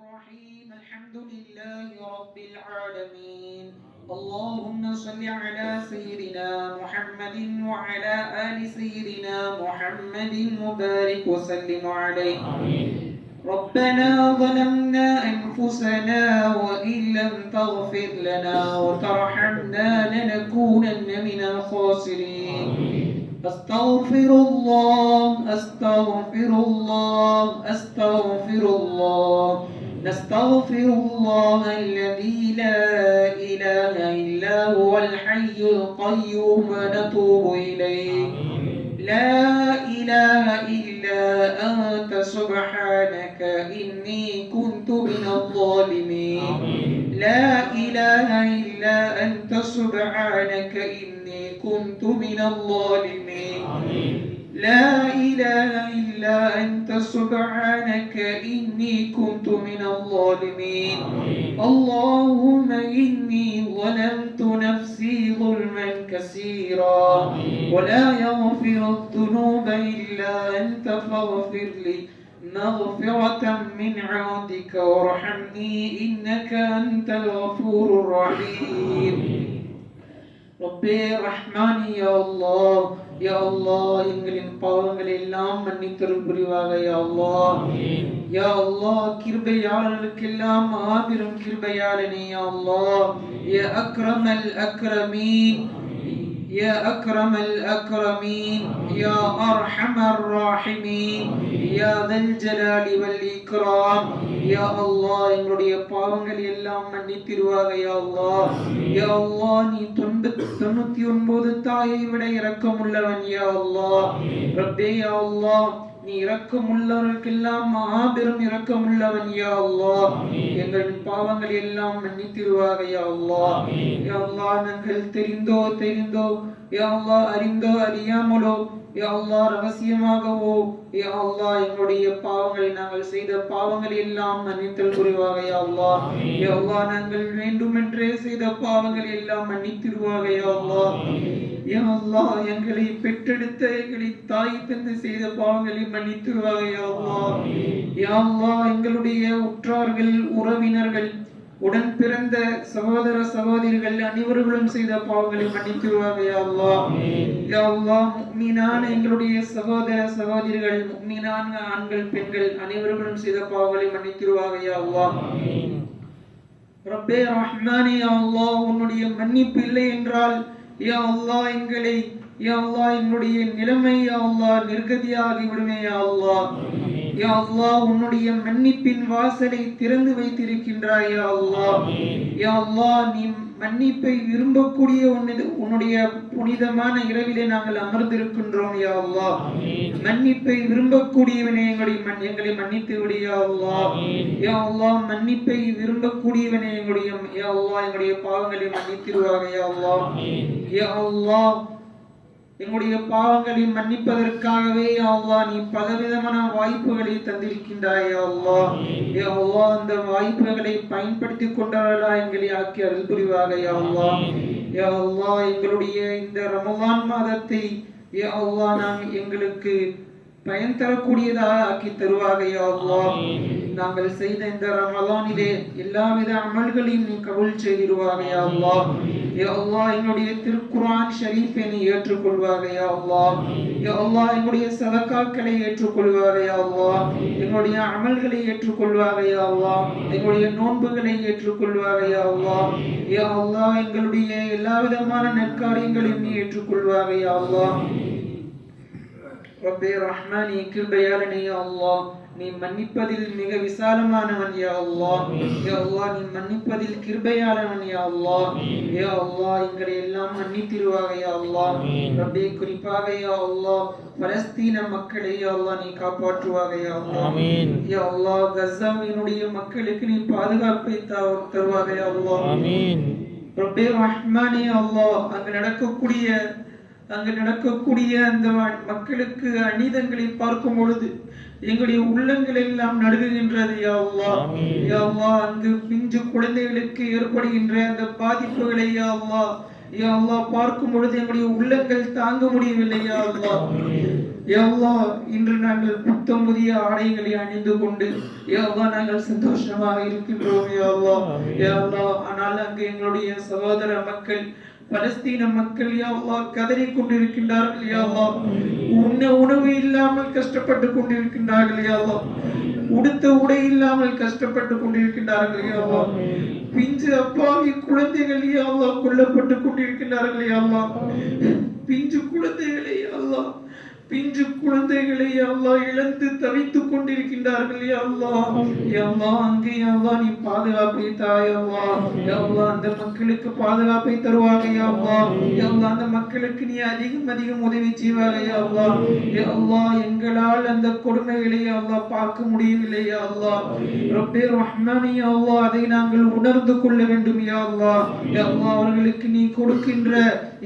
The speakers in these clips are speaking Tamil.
الرحيم الحمد لله رب العالمين. اللهم صل على سيدنا محمد وعلى آل سيدنا محمد وبارك وسلم عليه. ربنا ظلمنا أنفسنا وإن لم تغفر لنا وترحمنا لنكونن من الخاسرين. أستغفر الله أستغفر الله أستغفر الله. نستغفر الله الذي لا إله إلا هو الحي القيوم ونتوب إليه. لا إله إلا أنت سبحانك إني كنت من الظالمين. لا إله إلا أنت سبحانك إني كنت من الظالمين. لا إله إلا أنت سبحانك إني كنت من الظالمين. اللهم إني ظلمت نفسي ظلما كثيرا. ولا يغفر الذنوب إلا أنت فاغفر لي مغفرة من عندك وارحمني إنك أنت الغفور الرحيم. ரப்பே ரஹ்மானி யா அல்லாஹ் யா அல்லாஹ் எங்களின் பாவங்களை எல்லாம் மன்னித்தருள் புரிவாக யா அல்லாஹ் யா அல்லாஹ் கிருபையாளர்களுக்கெல்லாம் மாபெரும் கிருபையாளனே யா அல்லாஹ் யா அக்ரமல் அக்ரமீன் يا أكرم الأكرمين يا أرحم الراحمين يا ذا الجلال والإكرام يا الله எங்களுடைய பாவங்கள் எல்லாம் மன்னித்திருவாக யா அல்லாஹ் யா அல்லாஹ் நீ தொண்ணூத்தி தொண்ணூத்தி ஒன்பது தாயை விட இரக்கமுள்ளவன் யா அல்லாஹ் ரப்பே யா அல்லாஹ் நீ இரக்கமுள்ளவர்களுக்கெல்லாம் மாபெரும் இரக்கமுள்ளவன் யா அல்லாஹ் எங்கள் பாவங்கள் எல்லாம் மன்னித்திருவாக யா அல்லாஹ் யா அல்லாஹ் நாங்கள் தெரிந்தோ தெரிந்தோ யா அல்லாஹ் அறிந்தோ அறியாமலோ யா அல்லாஹ் ரகசியமாகவோ யா அல்லாஹ் எங்களுடைய பாவங்களை நாங்கள் செய்த பாவங்கள் எல்லாம் மன்னித்தல் புரிவாக யா அல்லாஹ். நாங்கள் வேண்டுமென்றே செய்த பாவங்கள் எல்லாம் மன்னித்திருவாக யா அல்லாஹ். எங்களை பெற்றெடுத்த எங்களை தாய் தந்து செய்த பாவங்களை மன்னித்திருவாக யா அல்லாஹ் எங்களுடைய உற்றார்கள் உறவினர்கள் உடன் பிறந்த சகோதர சகோதரிகள் அனைவர்களும் செய்த பாவங்களை மன்னித்துருவாங்க யா அல்லாஹ். யா முக்மினான எங்களுடைய சகோதர சகோதரிகள் முக்மினான ஆண்கள் பெண்கள் அனைவர்களும் செய்த பாவங்களை மன்னித்துருவாங்க யா அல்லாஹ். ரப்பே ரஹ்மானே யா அல்லாஹ் உன்னுடைய மன்னிப்பு இல்லை என்றால் யா அல்லாஹ் எங்களை யா அல்லாஹ் என்னுடைய நிலைமை யா அல்லாஹ் நிர்கதியாகி விடுமே யா அல்லாஹ். யா அல்லாஹ் உன்னுடைய மன்னிப்பின் வாசலை திறந்து வைத்திருக்கின்றாய் யா அல்லாஹ் யா அல்லாஹ் நீ மன்னிப்பை விரும்பக்கூடிய உன்னுடைய புனிதமான இரவிலே நாங்கள் அமர்ந்திருக்கின்றோம் யா அல்லாஹ். மன்னிப்பை விரும்பக்கூடியவனே எங்களை எங்களை மன்னித்து விடு யா அல்லாஹ். யா அல்லாஹ் மன்னிப்பை விரும்பக்கூடியவனே எங்களுடைய யா அல்லாஹ் எங்களுடைய பாவங்களை மன்னித்திருவாக யா அல்லாஹ். யா அல்லாஹ் எங்களுடைய பாவங்களை மன்னிப்பதற்காகவே யா அல்லாஹ் நீ பலவிதமான வாய்ப்புகளை தந்திருக்கின்றாய் யா அல்லாஹ் யா அல்லாஹ் அந்த வாய்ப்புகளை பயன்படுத்தி கொண்டவர்களா எங்களை ஆக்கி அருள் புரிவாக யா அல்லாஹ். எங்களுடைய இந்த ரமலான் மாதத்தை யா அல்லாஹ் நாம் எங்களுக்கு பயன் தரக்கூடியதாக ஆக்கி தருவாக யா அல்லாஹ். நாங்கள் செய்த இந்த ரமலானிலே எல்லாவித அமல்களையும் நீ கபூல் செய்திருவாக யா அல்லாஹ். யா அல்லாஹ் எங்களுடைய திருக்குர்ஆன் ஷரீஃபை நீ ஏற்றுக்கொள்வாக யா அல்லாஹ். யா அல்லாஹ் எங்களுடைய சதகாக்களை ஏற்றுக்கொள்வாக யா அல்லாஹ். எங்களுடைய அமல்களை ஏற்றுக்கொள்வாக யா அல்லாஹ். எங்களுடைய நோன்புகளை ஏற்றுக்கொள்வாக யா அல்லாஹ். யா அல்லாஹ் எங்களுடைய எல்லா விதமான நற்காரியங்களையும் நீ ஏற்றுக்கொள்வாக யா அல்லாஹ். ரப்பே ரஹ்மானி கிருபையாளனே யா அல்லாஹ். நீ மன்னிப்பதில் மிக விசாலமானவன் யா அல்லாஹ். யா அல்லாஹ் நீ மன்னிப்பதில் கிருபையாளவன் யா அல்லாஹ். யா அல்லாஹ் எங்களை எல்லாம் மன்னித்திருவாக யா அல்லாஹ். ரப்பே குறிப்பாக யா அல்லாஹ். பலஸ்தீன மக்களை யா அல்லாஹ் நீ காப்பாற்றுவாக யா அல்லாஹ். யா அல்லாஹ் கஸாவினுடைய மக்களுக்கு நீ பாதுகாப்பை தருவாக யா அல்லாஹ். ரப்பே ரஹ்மானே அல்லாஹ் அங்கு நடக்கக்கூடிய அங்கு நடக்கக்கூடிய அந்த மக்களுக்கு அநீதங்களை பார்க்கும் பொழுது எங்களுடைய உள்ளங்கள் எல்லாம் நடுங்குகின்றது யா அல்லாஹ் ஆமீன். யா அல்லாஹ் அங்கு பிஞ்சு குழந்தைகளுக்கு ஏற்படுகின்ற அந்த பாதிப்புகளை யா அல்லாஹ் யா அல்லாஹ் பார்க்கும் பொழுது எங்களுடைய உள்ளங்கள் தாங்க முடியவில்லை யா அல்லாஹ் இன்று நாங்கள் புத்தம் புதிய ஆடைகளை அணிந்து கொண்டு அல்லாஹ் நாங்கள் சந்தோஷமாக இருக்கின்றோம் யா அல்லாஹ் ஆனால் அங்கு எங்களுடைய சகோதர மக்கள் பலஸ்தீன மக்கள் யாவா கதறி கொண்டிருக்கின்றார்கள் யாவா உண்ண உணவு இல்லாமல் கஷ்டப்பட்டு கொண்டிருக்கின்றார்கள் யாவா உடுத்த உடை இல்லாமல் கஷ்டப்பட்டு கொண்டிருக்கின்றார்கள் யாவா பிஞ்சு அப்பாவி குழந்தைகள் யாவா கொல்லப்பட்டு கொண்டிருக்கின்றார்கள் யாவா பிஞ்சு குழந்தைகளை யாவா பிஞ்சு குழந்தைகளை யா அல்லாஹ் இழந்து தவித்துக் கொண்டிருக்கின்றார்கள் யா அல்லாஹ் அங்கே யா அல்லாஹ் நீ பாதுகாப்பை தாய் யா அல்லாஹ் யா அல்லாஹ் அந்த மக்களுக்கு பாதுகாப்பை தருவாங்க யா அல்லாஹ் அந்த மக்களுக்கு நீ அதிகம் அதிகம் உதவி செய்வாங்க யா அல்லாஹ் எங்களால் அந்த கொடுமைகளை யா அல்லாஹ் பார்க்க முடியவில்லை யா அல்லாஹ் ரப்பே ரஹ்மானே யா அல்லாஹ் அதை நாங்கள் உணர்ந்து கொள்ள வேண்டும் யா அல்லாஹ் யா அல்லாஹ் அவர்களுக்கு நீ கொடுக்கின்ற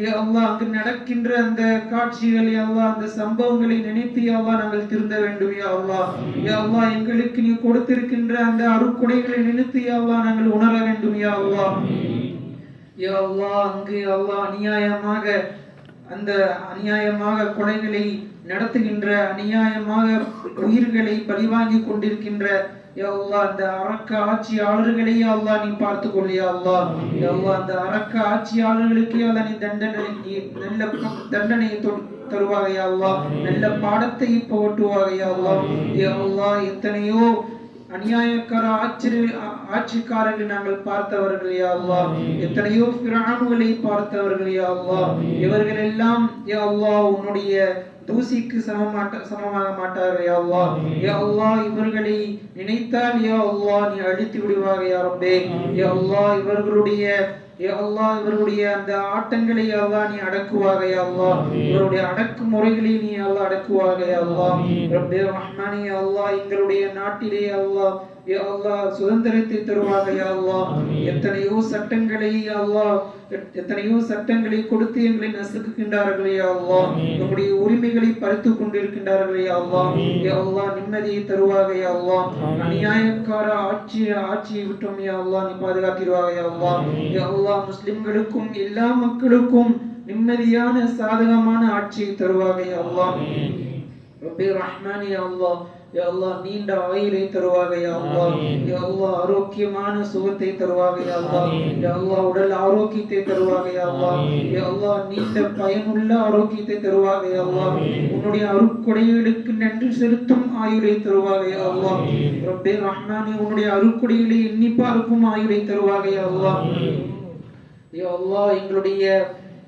யா அல்லாஹ் அங்கு நடக்கின்ற அந்த காட்சிகள் யா அல்லாஹ் அந்த சம்பவங்களை நினைத்து யாவா நாங்கள் திருந்த வேண்டும் யாவா யாவா எங்களுக்கு நீ கொடுத்திருக்கின்ற அந்த அருக்குடைகளை நினைத்து யாவா நாங்கள் உணர வேண்டும் யாவா யாவா யா அங்கு யாவா அநியாயமாக அந்த அநியாயமாக கொலைகளை நடத்துகின்ற அநியாயமாக உயிர்களை பழிவாங்கி கொண்டிருக்கின்ற யா அந்த அரக்க ஆட்சியாளர்களை அல்லா நீ பார்த்து கொள்ளியா அல்லா அல்லாஹ் அந்த அரக்க ஆட்சியாளர்களுக்கு அல்லா நீ தண்டனை நீ நல்ல தண்டனையை தொ- அல்லா நல்ல பாடத்தை போட்டுவாக அல்லா அல்லாஹ்? எத்தனையோ அநியாயக்கார ஆச்சரிய ஆட்சிக்காரர்கள் நாங்கள் பார்த்தவர்கள் யா எத்தனையோ பிராணுகளை பார்த்தவர்கள் யா அல்லாஹ். இவர்கள் எல்லாம் யா உன்னுடைய தூசிக்கு சமமாட்ட சமமாக மாட்டார்கள் யா அல்லாஹ். யா அல்லாஹ் இவர்களை நினைத்தால் யா அல்லாஹ் நீ அழித்து விடுவாக யா ரப்பே. யா அல்லாஹ் இவர்களுடைய அல்லாஹ் இவர்களுடைய அந்த ஆட்டங்களை அல்லாஹ் நீ அடக்குவாக அல்லாஹ். இவருடைய அடக்கு முறைகளை நீ அல்லாஹ் அடக்குவாக அல்லாஹ். ரப்பே ரஹ்மானே அல்லாஹ் எங்களுடைய நாட்டிலே அல்லாஹ் அல்லாஹ் சுதந்திரத்தை தருவாக எத்தனையோ சட்டங்களை யா அல்லாஹ் எத்தனையோ சட்டங்களை கொடுத்து எங்களை நசுக்குகின்றார்கள் யா அல்லாஹ். நம்முடைய உரிமைகளை பறித்து கொண்டிருக்கின்றார்கள் யா அல்லாஹ். நிம்மதியை தருவாக யா அல்லாஹ். அநியாயக்கார ஆட்சி ஆட்சியை விட்டோம் யா அல்லாஹ் நீ பாதுகாத்திருவாக யா அல்லாஹ். முஸ்லிம்களுக்கும் எல்லா மக்களுக்கும் நிம்மதியான சாதகமான ஆட்சியை தருவாக ரப்பே ரஹ்மான் யா அல்லாஹ் யா அல்லாஹ் நீண்ட ஆயுளை தருவாக யா அல்லாஹ். யா அல்லாஹ் ஆரோக்கியமான சுகத்தை தருவாக யா அல்லாஹ். யா அல்லாஹ் உடல் ஆரோக்கியத்தை தருவாக யா அல்லாஹ். யா அல்லாஹ் நீண்ட பயனுள்ள ஆரோக்கியத்தை தருவாக யா அல்லாஹ். உன்னுடைய அருட்கொடைகளுக்கு நன்றி செலுத்தும் ஆயுளை தருவாக யா அல்லாஹ். ரப்பே ரஹ்மானே உன்னுடைய அருட்கொடைகளை எண்ணி பார்க்கும் ஆயுளை தருவாக யா அல்லாஹ். யா அல்லாஹ் எங்களுடைய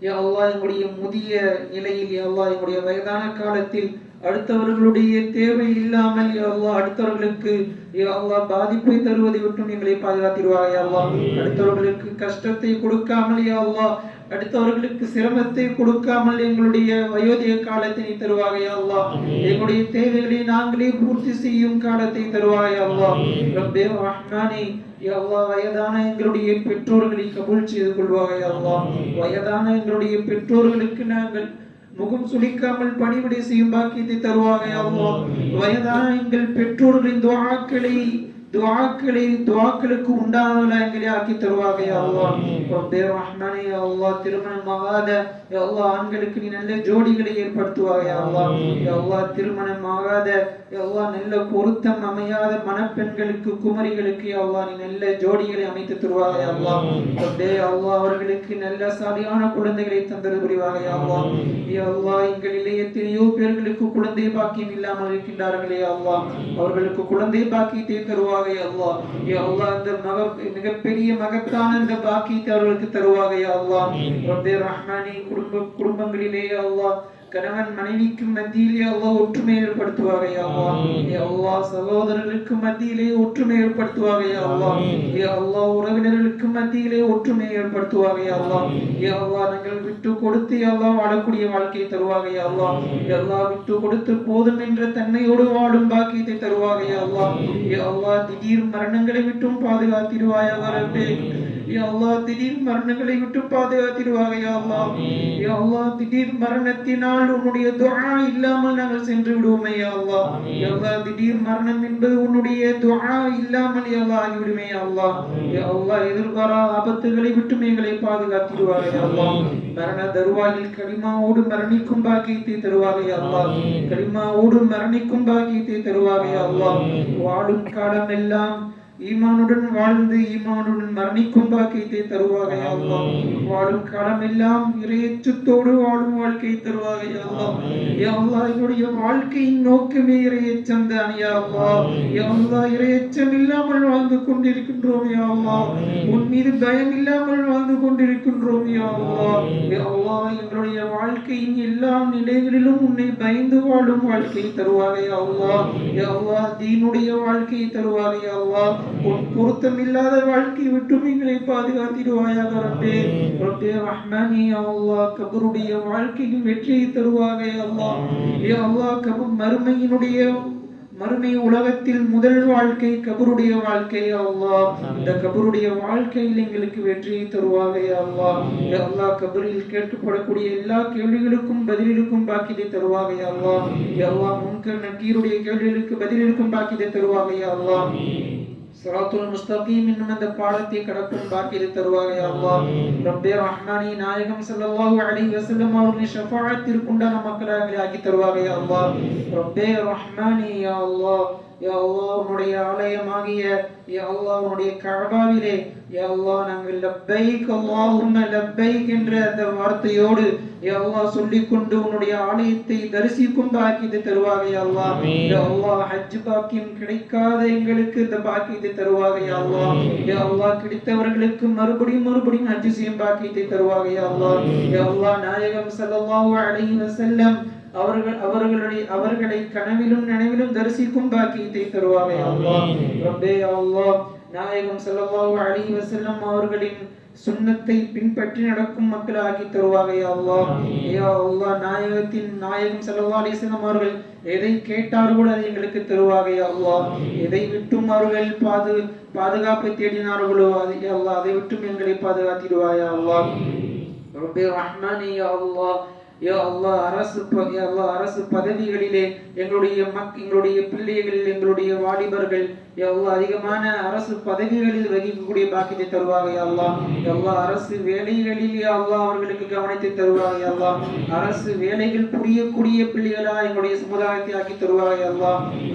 யா அல்லாஹ் எங்களுடைய முதிய நிலையில் யா அல்லாஹ் எங்களுடைய வயதான காலத்தில் அடுத்தவர்களுடைய தேவை இல்லாமல் யா அல்லாஹ் அடுத்தவர்களுக்கு யா அல்லாஹ் பாதிப்பை தருவதை விட்டும் எங்களை பாதுகாத்திருவாய் யா அல்லாஹ். அடுத்தவர்களுக்கு கஷ்டத்தை கொடுக்காமல் யா அல்லாஹ். அடுத்தவர்களுக்கு சிரமத்தை கொடுக்காமல் எங்களுடைய வயோதிக காலத்தை நீ தருவாய் யா அல்லாஹ். எங்களுடைய தேவைகளை நாங்களே பூர்த்தி செய்யும் காலத்தை தருவாய் யா அல்லாஹ். ரப்பே ரஹ்மானே யா அல்லாஹ் வயதான எங்களுடைய பெற்றோர்களை கபூல் செய்து கொள்வாக யா அல்லாஹ். வயதான எங்களுடைய பெற்றோர்களுக்கு நாங்கள் முகம் சுளிக்காமல் பணிவிடை செய்யும் பாக்கியத்தை தருவாக வயதான எங்கள் பெற்றோர்களின் துஆக்களை துஆக்களை துஆக்களுக்கு உண்டானவர்களா எங்களை ஆக்கி தருவாக யா அல்லாஹ். ரப்பே ரஹ்மானே யா அல்லாஹ். திருமணமாகாத யா அல்லாஹ் ஆண்களுக்கு நீ நல்ல ஜோடிகளை ஏற்படுத்துவாக யா அல்லாஹ். யா அல்லாஹ் திருமணமாகாத யா அல்லாஹ் நல்ல பொருத்தம் அமையாத மணப்பெண்களுக்கு குமரிகளுக்கு யா அல்லாஹ் நீ நல்ல ஜோடிகளை அமைத்து தருவாக யா அல்லாஹ். ரப்பே அல்லாஹ் அவர்களுக்கு நல்ல சாலியான குழந்தைகளை தந்தது புரிவாக யா அல்லாஹ். யா அல்லாஹ் எங்களிலே எத்தனையோ பேர்களுக்கு குழந்தை பாக்கியம் இல்லாமல் இருக்கின்றார்களே யா அல்லாஹ். அவர்களுக்கு குழந்தை பாக்கியத்தை தருவாக யா அல்லாஹ். யா அல்லாஹ் அந்த மக மிகப்பெரிய மகத்தான இந்த பாக்கியத்தை அவர்களுக்கு தருவாக யா ரப்பே ரஹ்மானே குடும்ப குடும்பங்களிலே யா அல்லாஹ். கணவன் மனைவிக்கு மத்தியிலே அல்லாஹ் ஒற்றுமை ஏற்படுத்துவாக யா அல்லாஹ் யா அல்லாஹ் சகோதரர்களுக்கு மத்தியிலே ஒற்றுமை ஏற்படுத்துவாக யா அல்லாஹ் யா அல்லாஹ் உறவினர்களுக்கு மத்தியிலே ஒற்றுமை ஏற்படுத்துவாக யா அல்லாஹ் யா அல்லாஹ் நாங்கள் விட்டு கொடுத்து யா அல்லாஹ் வாழக்கூடிய வாழ்க்கையை தருவாக யா அல்லாஹ் யா அல்லாஹ் விட்டு கொடுத்து போதும் என்ற தன்மையோடு வாழும் பாக்கியத்தை தருவாக யா அல்லாஹ் யா அல்லாஹ் திடீர் மரணங்களை விட்டும் பாதுகாத்திடுவாயாக ரப்பே. அல்லாஹ் திடீர் மரணங்களை விட்டு பாதுகாத்திடுவாக அல்லாஹ். திடீர் மரணத்தினால் உன்னுடைய துஆ இல்லாமல் நாங்கள் சென்று விடுவோமே யா அல்லாஹ். திடீர் மரணம் என்பது உன்னுடைய துஆ இல்லாமல் யா அல்லாஹ் ஆகிவிடுமே யா அல்லாஹ். எதிர்பாரா ஆபத்துகளை விட்டு எங்களை பாதுகாத்திடுவாக யா அல்லாஹ். மரண தருவாயில் கலிமாவோடு மரணிக்கும் பாக்கியத்தை தருவாக யா அல்லாஹ். கலிமாவோடு மரணிக்கும் பாக்கியத்தை தருவாக யா அல்லாஹ். வாழும் காலம் எல்லாம் ஈமானுடன் வாழ்ந்து ஈமானுடன் மரணிக்கும் பாக்கியத்தை தருவாக வாழும் காலம் எல்லாம் இறையச்சத்தோடு வாழும் வாழ்க்கை தருவாக அல்லாஹ். என்னுடைய வாழ்க்கையின் நோக்கமே இறையச்சம் தான் யா அல்லாஹ். யா அல்லாஹ் இறையச்சம் இல்லாமல் வாழ்ந்து கொண்டிருக்கின்றோம் யா அல்லாஹ். உன் மீது பயம் இல்லாமல் வாழ்ந்து கொண்டிருக்கின்றோம் யா அல்லாஹ். யா அல்லாஹ் எங்களுடைய வாழ்க்கையின் எல்லா நிலைகளிலும் உன்னை பயந்து வாழும் வாழ்க்கை தருவாக யா அல்லாஹ். யா அல்லாஹ் தீனுடைய வாழ்க்கை தருவாக யா அல்லாஹ் உன் பொருத்தம் இல்லாத வாழ்க்கை விட்டு எங்களை பாதுகாத்திடுவாயாக ரப்பே. ரப்பே ரஹ்மானி யா அல்லாஹ் கபருடைய வாழ்க்கையில் வெற்றியை தருவாக யா அல்லாஹ். யா அல்லாஹ் கபர் மறுமையினுடைய மறுமை உலகத்தில் முதல் வாழ்க்கை கபருடைய வாழ்க்கை யா அல்லாஹ். இந்த கபருடைய வாழ்க்கையில் எங்களுக்கு வெற்றியை தருவாக யா அல்லாஹ். கபரில் கேட்கப்படக்கூடிய எல்லா கேள்விகளுக்கும் பதிலளிக்கும் பாக்கியத்தை தருவாக யா அல்லாஹ். முன்கர் நக்கீருடைய கேள்விகளுக்கு பதிலளிக்கும் பாக்கியத்தை தருவாக யா அல்லாஹ். சிராத்துல் முஸ்தகீம் என்னும் அந்த பாடத்தை கடக்கும் பாக்கியத்தை தருவாக யா அல்லாஹ் ரப்பே ரஹ்மானி நாயகம் ஸல்லல்லாஹு அலைஹி வஸல்லம் அவர்களின் ஷஃபாஅத்திற்கு உண்டான மக்களாக ஆக்கி தருவாக யா அல்லாஹ் ரப்பே ரஹ்மானி யா அல்லாஹ். யா அல்லாஹ் உன்னுடைய ஆலயமாகிய யா அல்லாஹ் உன்னுடைய கஅபாவிலே யா அல்லாஹ் நாங்கள் லப்பைக் அல்லாஹும்ம லப்பைக் என்ற அந்த வார்த்தையோடு யா அல்லாஹ் சொல்லிக்கொண்டு உன்னுடைய ஆலயத்தை தரிசிக்கும் பாக்கியத்தை தருவாக யா அல்லாஹ். யா அல்லாஹ் ஹஜ் பாக்கியம் கிடைக்காத எங்களுக்கு இந்த பாக்கியத்தை தருவாக யா அல்லாஹ். யா அல்லாஹ் கிடைத்தவர்களுக்கு மறுபடியும் மறுபடியும் ஹஜ் செய்யும் பாக்கியத்தை தருவாக யா அல்லாஹ். யா அல்லாஹ் நாயகம் ஸல்லல்லாஹு அலைஹி வஸல்லம் அவர்கள் அவர்களுடைய அவர்களை கனவிலும் நினைவிலும் தரிசிக்கும் பாக்கியத்தை தருவாக அல்லாஹ். ரப்பே அல்லாஹ் நாயகம் ஸல்லல்லாஹு அலைஹி வஸல்லம் அவர்களின் சுன்னத்தை பின்பற்றி நடக்கும் மக்கள் ஆக்கி தருவாக அல்லாஹ். யா அல்லாஹ் நாயகத்தின் நாயகம் அலைஹி வஸல்லம் அவர்கள் எதை கேட்டார்களோ அதை எங்களுக்கு தருவாக அல்லாஹ். எதை விட்டும் அவர்கள் பாது பாதுகாப்பை தேடினார்களோ அது அல்லாஹ் அதை விட்டும் எங்களை பாதுகாத்திடுவாயா அல்லாஹ். ரப்பே ரஹ்மானே அல்லாஹ். யா அல்லாஹ் அரசு அரசு பதவிகளிலே எங்களுடைய மக் எங்களுடைய பிள்ளைகள் எங்களுடைய வாலிபர்கள் எவ்வளோ அதிகமான அரசு பதவிகளில் வகிக்கக்கூடிய பாக்கியத்தை தருவாங்க அல்லா எவ்வளோ அரசு வேலைகளில் அல்லா அவர்களுக்கு கவனத்தை தருவாங்க அல்லா அரசு வேலைகள் புரியக்கூடிய பிள்ளைகளா எங்களுடைய சமுதாயத்தை ஆக்கி தருவாங்க அல்லா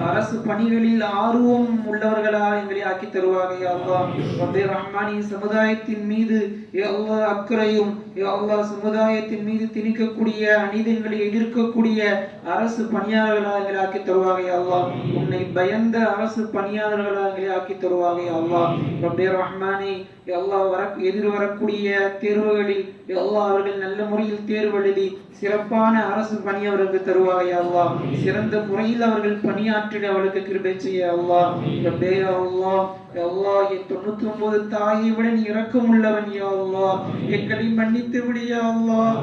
அரசு பணிகளில் ஆர்வம் உள்ளவர்களா எங்களை ஆக்கி தருவாங்க அல்லா வந்தே ரஹ்மானி சமுதாயத்தின் மீது எவ்வளோ அக்கறையும் எவ்வளோ சமுதாயத்தின் மீது திணிக்கக்கூடிய அநீதிகளை எதிர்க்கக்கூடிய அரசு பணியாளர்களாக எங்களை ஆக்கி தருவாங்க அல்லா உன்னை பயந்த அரசு பணியாளர் எங்களை ஆக்கி தருவாங்க யா அல்லாஹ். ரப்பே ரஹ்மானே எல்லா வர எதிர் வரக்கூடிய தேர்வுகளில் எல்லா அவர்கள் நல்ல முறையில் தேர்வு எழுதி சிறப்பான அரசு பணி அவர்களுக்கு தருவாங்க அல்லா சிறந்த முறையில் அவர்கள் பணியாற்றிட அவளுக்கு கிருபை செய்ய அல்லா ரப்பே யா அல்லாஹ் என் தொண்ணூத்தி ஒன்பது தாயை விட நீ இறக்கம் உள்ளவன் யா எங்களை மன்னித்து விடு யா அல்லாஹ்.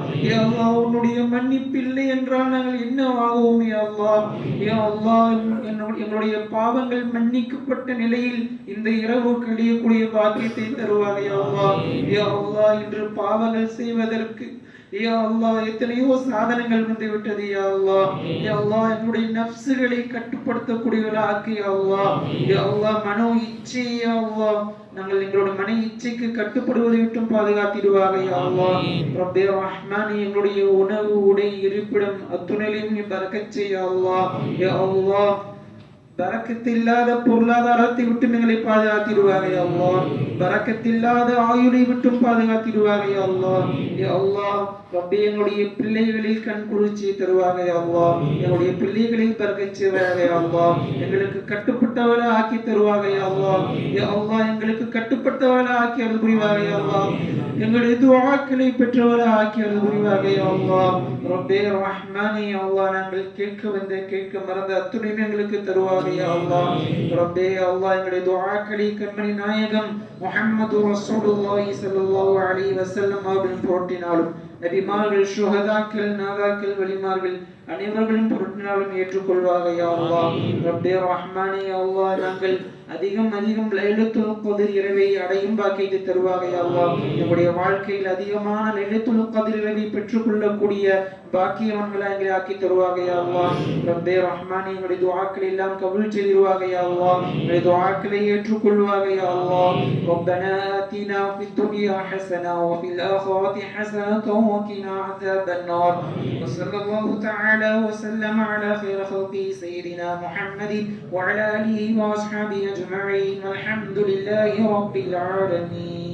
உன்னுடைய மன்னிப்பில்லை என்றால் நாங்கள் என்ன ஆகுவோம் யா அல்லாஹ்? என்னுடைய எங்களுடைய பாவங்கள் மன்னிக்கப்பட்ட நிலையில் இந்த இரவு கழியக்கூடிய பாக்கியத்தை தருவாங்க யா அல்லாஹ் இன்று பாவங்கள் செய்வதற்கு யா அல்லாஹ் எத்தனையோ சாதனங்கள் வந்து விட்டது யா அல்லாஹ். யா அல்லாஹ் என்னுடைய நப்சுகளை கட்டுப்படுத்தக்கூடியவர்களா ஆக்கி யா அல்லாஹ். யா அல்லாஹ் மனோ இச்சை யா நாங்கள் எங்களோட மன இச்சைக்கு கட்டுப்படுவதை விட்டும் பாதுகாத்திடுவாக யா அல்லாஹ். ரப்பே ரஹ்மானி எங்களுடைய உணவு உடை இருப்பிடம் அத்துணையிலும் நீ பரக்கச் செய்ய யா அல்லாஹ். யா அல்லாஹ் பரக்கத்தில்லாத பொருளாதாரத்தை விட்டு எங்களை பாதுகாத்திடுவாரே அல்லாஹ். பரக்கத்தில்லாத ஆயுளை விட்டும் பாதுகாத்திடுவாரே அல்லாஹ். யா அல்லாஹ் ரப்பே எங்களுடைய பிள்ளைகளில் கண் குளிர்ச்சி தருவாங்க யா அல்லாஹ். எங்களுடைய பிள்ளைகளில் பரக்கச் செய்வாங்க யா அல்லாஹ். எங்களுக்கு கட்டுப்பட்டவளை ஆக்கி தருவாங்க யா அல்லாஹ் எங்களுக்கு கட்டுப்பட்டவளை ஆக்கி அருள் புரிவாங்க யா அல்லாஹ். எங்களுடைய துஆக்களை பெற்றவளை ஆக்கி அருள் புரிவாங்க யா அல்லாஹ். ரப்பே ரஹ்மானே யா அல்லாஹ் நாங்கள் கேட்க வந்த கேட்க மறந்த அத்துணையும் எங்களுக்கு தருவாங்க யா அல்லாஹ். ரப்பே யா அல்லாஹ் எங்களுடைய துஆக்களை கண்மணி நாயகம் முஹம்மது ரசூலுல்லாஹி ஸல்லல்லாஹு அலைஹி வஸல்லம் அவர்களின் போற்றினாலும் நபிமார்கள் சுஹதாக்கள் நாதாக்கள் வலிமார்கள் அனைவர்களும் பொருட்டினாலும் ஏற்றுக்கொள்வாக யா அல்லாஹ் ரப்பே ரஹ்மானே யா அல்லாஹ் நாங்கள் அதிகம் அதிகம் லைலத்துல் கதிர் இரவை அடையும் பாக்கியத்தை தருவாக யா அல்லாஹ் நம்முடைய வாழ்க்கையில் அதிகமான லைலத்துல் கதிர் இரவை பெற்றுக்கொள்ளக்கூடிய பாக்கியவன்களை எங்களை ஆக்கி தருவாக யா அல்லாஹ் ரப்பே ரஹ்மானே எங்களுடைய துஆக்களை எல்லாம் கபூல் செய்திருவாக யா அல்லாஹ் எங்களுடைய துஆக்களை ஏற்றுக்கொள்வாக யா அல்லாஹ் ربنا آتنا في الدنيا حسنة وفي الآخرة حسنة وقنا عذاب النار وصلى الله تعالى وسلم على خير خلقه سيدنا محمد وعلى آله وأصحابه أجمعين والحمد لله رب العالمين.